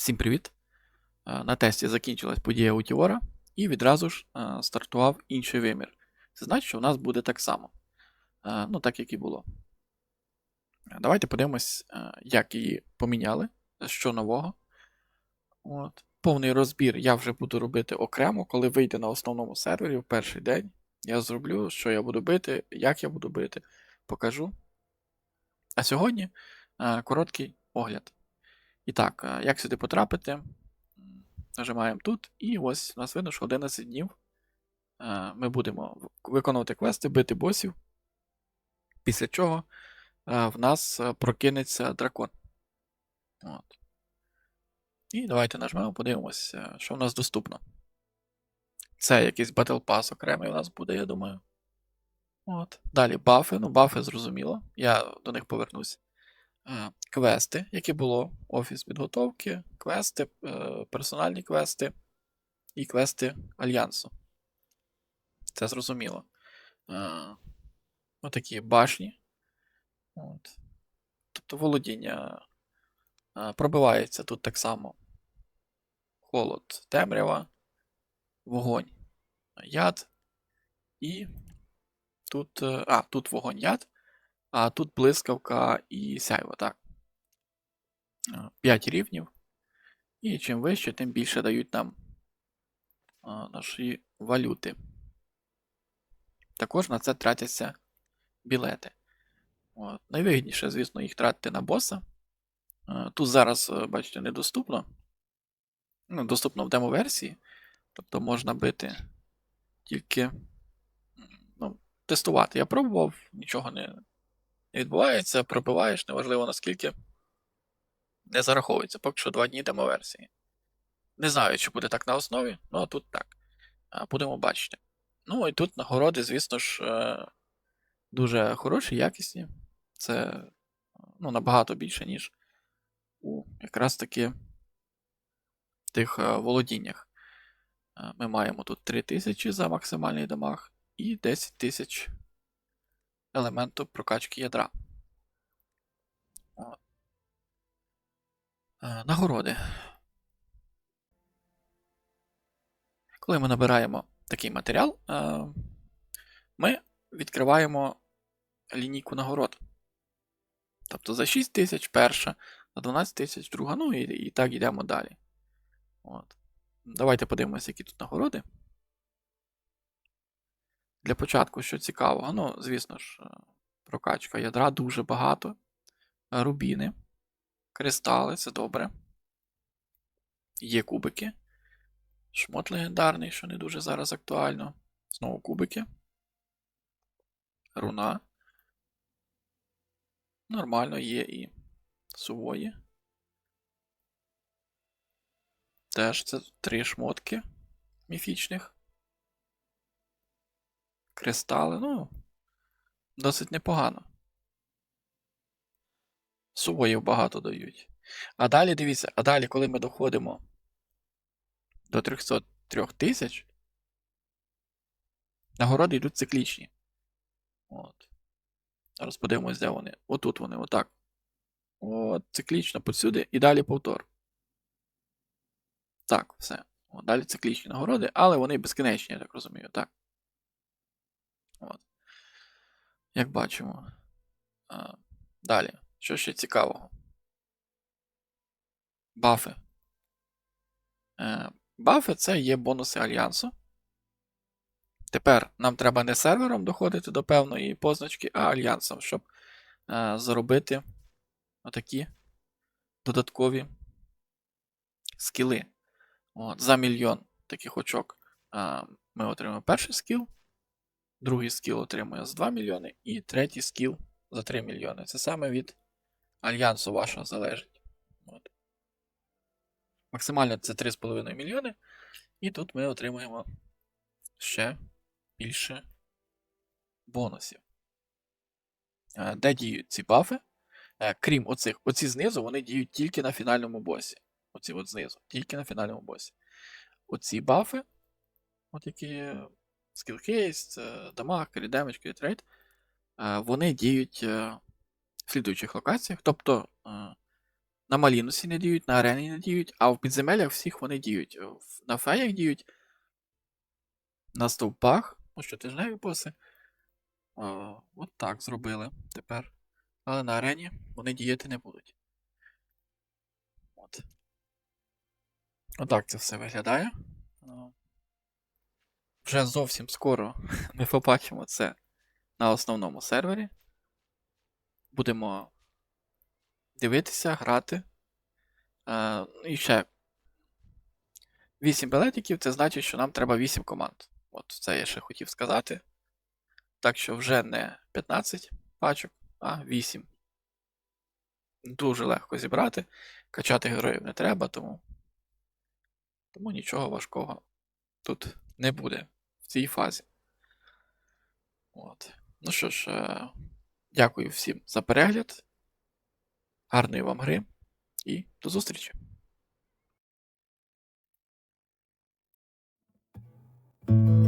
Всім привіт! Е, На тесті закінчилась подія Утіора і відразу ж е, стартував інший вимір. Це значить, що у нас буде так само. Е, Ну, так як і було. Давайте подивимось, як її поміняли, що нового. От. Повний розбір я вже буду робити окремо, коли вийде на основному сервері в перший день. Я зроблю, що я буду бити, як я буду бити, покажу. А сьогодні короткий огляд. І так, е, як сюди потрапити? Нажимаємо тут, і ось у нас видно, що 11 днів е, ми будемо виконувати квести, бити босів. Після чого е, в нас прокинеться дракон. От. І давайте нажмемо, подивимося, що в нас доступно. Це якийсь Battle Pass окремий у нас буде, я думаю. От. Далі бафи. Ну, бафи зрозуміло. Я до них повернусь. Е, Квести, які було офіс підготовки, квести, е, персональні квести і квести Альянсу. Це зрозуміло. Е, Отакі башні. От. Тобто володіння пробивається тут так само. Холод, темрява, вогонь, яд. І тут. А, тут вогонь яд, а тут блискавка і сяйво, так. 5 рівнів. І чим вище, тим більше дають нам наші валюти. Також на це тратяться білети. От. Найвигідніше, звісно, їх тратити на боса. Тут зараз, е, бачите, недоступно. Ну, доступно в демо-версії. Тобто можна бити тільки ну, тестувати. Я пробував, нічого не, відбувається, пробиваєш, неважливо наскільки. Не зараховується, поки що два дні демо-версії. Не знаю, чи буде так на основі, ну а тут так. Будемо бачити. Ну і тут нагороди, звісно ж, е, дуже хороші, якісні. Це ну, набагато більше, ніж у якраз таки тих е, володіннях. Е, Ми маємо тут 3000 за максимальний дамаг і 10 тисяч елементу прокачки ядра. Е, Нагороди. Коли ми набираємо такий матеріал, е, ми відкриваємо лінійку нагород. Тобто за 6 тисяч перша, за 12 тисяч друга, ну і, і так йдемо далі. От. Давайте подивимося, які тут нагороди. Для початку, що цікавого, ну, звісно ж, е, прокачка ядра дуже багато. Рубіни, кристали, це добре. Є кубики. Шмот легендарний, що не дуже зараз актуально. Знову кубики. Руна. Нормально є і сувої. Теж це три шмотки міфічних. Кристали, ну, досить непогано. Сувоїв багато дають. А далі дивіться, а далі, коли ми доходимо до 303 тисяч, нагороди йдуть циклічні. От. Зараз подивимось, де вони. Отут вони, отак. От, циклічно посюди і далі повтор. Так, все. От, далі циклічні нагороди, але вони безкінечні, я так розумію. Так. От. Як бачимо. А, далі. Що ще цікавого? Бафи. Е, бафи це є бонуси альянсу. Тепер нам треба не сервером доходити до певної позначки, а альянсом, щоб е, заробити отакі додаткові скіли. От, за мільйон таких очок е, ми отримаємо перший скіл, другий скіл отримує за 2 мільйони, і третій скіл за 3 мільйони. Це саме від альянсу вашого залежить. От. Максимально це 3,5 мільйони. І тут ми отримуємо ще більше бонусів. Е, Де діють ці бафи? Е, Крім оцих, оці знизу, вони діють тільки на фінальному босі. Оці от знизу, тільки на фінальному босі. Оці бафи, от які case, е, дамаг, trade, е, вони діють е, в слідуючих локаціях. Тобто е, На Малінусі не діють, на арені не діють, а в підземеллях всіх вони діють. На феях діють, на стовпах, ну що, тижневі боси. О, от так зробили тепер. Але на арені вони діяти не будуть. От. Отак це все виглядає. Вже зовсім скоро ми побачимо це на основному сервері. Будемо дивитися, грати. Е, і ще 8 білетиків це значить, що нам треба 8 команд. От це я ще хотів сказати. Так що вже не 15 пачок, а 8. Дуже легко зібрати. Качати героїв не треба, тому, тому нічого важкого тут не буде цій фазі. От. Ну що ж, е, дякую всім за перегляд. Гарної вам гри і до зустрічі! Thank